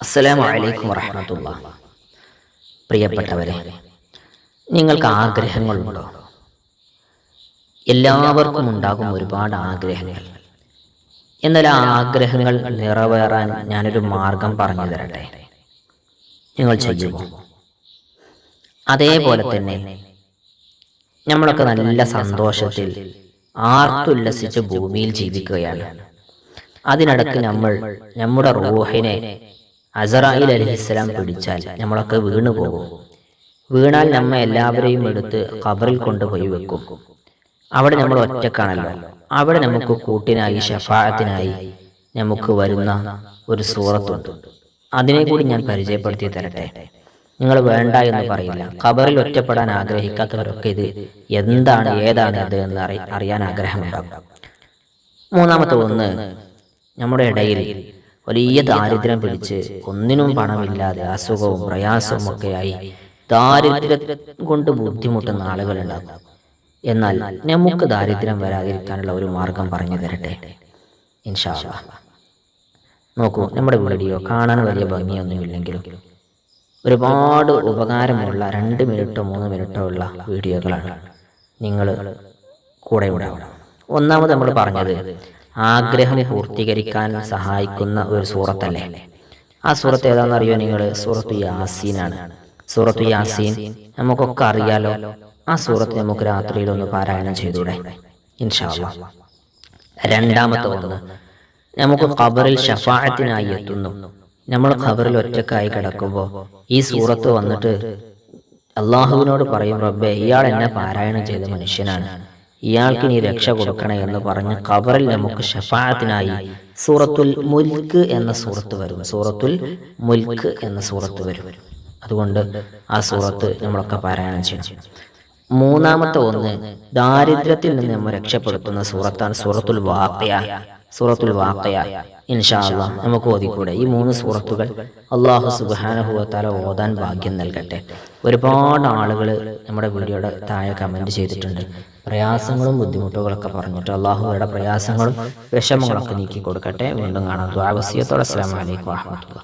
അസ്സലാമു അലൈക്കും വറഹമത്തുള്ള പ്രിയപ്പെട്ടവരെ നിങ്ങൾക്ക് ആഗ്രഹങ്ങളുണ്ടോ? എല്ലാവർക്കും ഉണ്ടാകും ഒരുപാട് ആഗ്രഹങ്ങൾ. എന്നാൽ ആ ആഗ്രഹങ്ങൾ നിറവേറാൻ ഞാനൊരു മാർഗം പറഞ്ഞു തരട്ടെ? നിങ്ങൾ ചെയ്യുമോ? അതേപോലെ തന്നെ നമ്മളൊക്കെ നല്ല സന്തോഷത്തിൽ ആർത്തുല്ലസിച്ച് ഭൂമിയിൽ ജീവിക്കുകയാണ്. അതിനിടക്ക് നമ്മൾ നമ്മുടെ റൂഹിനെ അസറായിൽ അലഹിസ്സലാം പിടിച്ചാൽ നമ്മളൊക്കെ വീണു പോകും. വീണാൽ നമ്മ എല്ലാവരെയും എടുത്ത് ഖബറിൽ കൊണ്ടുപോയി വെക്കും. അവിടെ നമ്മൾ ഒറ്റക്കാണല്ലോ. അവിടെ നമുക്ക് കൂട്ടിനായി ഷഫായത്തിനായി നമുക്ക് വരുന്ന ഒരു സൂറത്തുണ്ട്. അതിനെ കൂടി ഞാൻ പരിചയപ്പെടുത്തി തരട്ടെ. നിങ്ങൾ വേണ്ട എന്ന് പറയില്ല. ഖബറിൽ ഒറ്റപ്പെടാൻ ആഗ്രഹിക്കാത്തവരൊക്കെ ഇത് എന്താണ് ഏതാണ് അത് എന്ന് അറി അറിയാൻ ആഗ്രഹമുണ്ടാകും. മൂന്നാമത്തെ ഒന്ന് നമ്മുടെ ഇടയിൽ വലിയ ദാരിദ്ര്യം പിടിച്ച് ഒന്നിനും പണമില്ലാതെ അസുഖവും പ്രയാസവും ഒക്കെയായി ദാരിദ്ര്യം കൊണ്ട് ബുദ്ധിമുട്ടുന്ന ആളുകളുണ്ടാകും. എന്നാൽ നമുക്ക് ദാരിദ്ര്യം വരാതിരിക്കാനുള്ള ഒരു മാർഗം പറഞ്ഞു തരട്ടെ? ഇൻഷാ. നോക്കൂ നമ്മുടെ വീഡിയോ കാണാൻ വലിയ ഭംഗിയൊന്നുമില്ലെങ്കിലും ഒരുപാട് ഉപകാരമുള്ള രണ്ട് മിനിറ്റോ മൂന്ന് മിനിറ്റോ ഉള്ള വീഡിയോകളാണ് നിങ്ങൾ കൂടെ ഉണ്ടാവണം. ഒന്നാമത് നമ്മൾ പറഞ്ഞത് ആഗ്രഹം പൂർത്തീകരിക്കാൻ സഹായിക്കുന്ന ഒരു സൂറത്തല്ലേ? ആ സൂറത്ത് ഏതാണെന്ന് അറിയോ നിങ്ങൾ? സൂറത്ത് യാസീനാണ്. സൂറത്ത് യാസീൻ നമുക്കൊക്കെ അറിയാലോ ആ സൂറത്ത് നമുക്ക് രാത്രിയിൽ ഒന്ന് പാരായണം ചെയ്തൂടെ? ഇൻഷാല്ല രണ്ടാമത്തെ ഒന്ന് നമുക്ക് ഖബറിൽ ഷഫായത്തിനായി എത്തുന്നു. നമ്മൾ ഖബറിൽ ഒറ്റക്കായി കിടക്കുമ്പോൾ ഈ സൂറത്ത് വന്നിട്ട് അള്ളാഹുവിനോട് പറയും റബ്ബെ ഇയാൾ എന്നെ പാരായണം ചെയ്ത മനുഷ്യനാണ്. ഇയാൾക്ക് നീ രക്ഷ കൊടുക്കണേ എന്ന് പറഞ്ഞ് കബറിൽ നമുക്ക് ഷഫായത്തിനായി സൂറത്തുൽ മുൽക്ക് എന്ന സൂറത്ത് വരും. സൂറത്തുൽ മുൽക്ക് എന്ന സൂറത്ത് വരും. അതുകൊണ്ട് ആ സൂറത്ത് നമ്മളൊക്കെ പാരായണം ചെയ്യണം. മൂന്നാമത്തെ ഒന്ന് ദാരിദ്ര്യത്തിൽ നിന്ന് നമ്മൾ രക്ഷപ്പെടുത്തുന്ന സൂറത്താണ് സൂറത്തുൽ വാക്കയ സൂറത്തുൽ വാക്കയ ഇൻഷാ അള്ളാഹ് നമുക്ക് ഓതിക്കൂടെ. ഈ മൂന്ന് സൂറത്തുകൾ അള്ളാഹു സുബാനഹുവത്താല ഓതാൻ ഭാഗ്യം നൽകട്ടെ. ഒരുപാട് ആളുകൾ നമ്മുടെ വീഡിയോയുടെ താഴെ കമന്റ് ചെയ്തിട്ടുണ്ട്. പ്രയാസങ്ങളും ബുദ്ധിമുട്ടുകളൊക്കെ പറഞ്ഞിട്ട് അള്ളാഹുയുടെ പ്രയാസങ്ങളും വിഷമങ്ങളൊക്കെ നീക്കി കൊടുക്കട്ടെ. വീണ്ടും കാണാം. ദ്വാവസ്യത്തോടെ വലൈക്കും വാഹമത്തുള്ള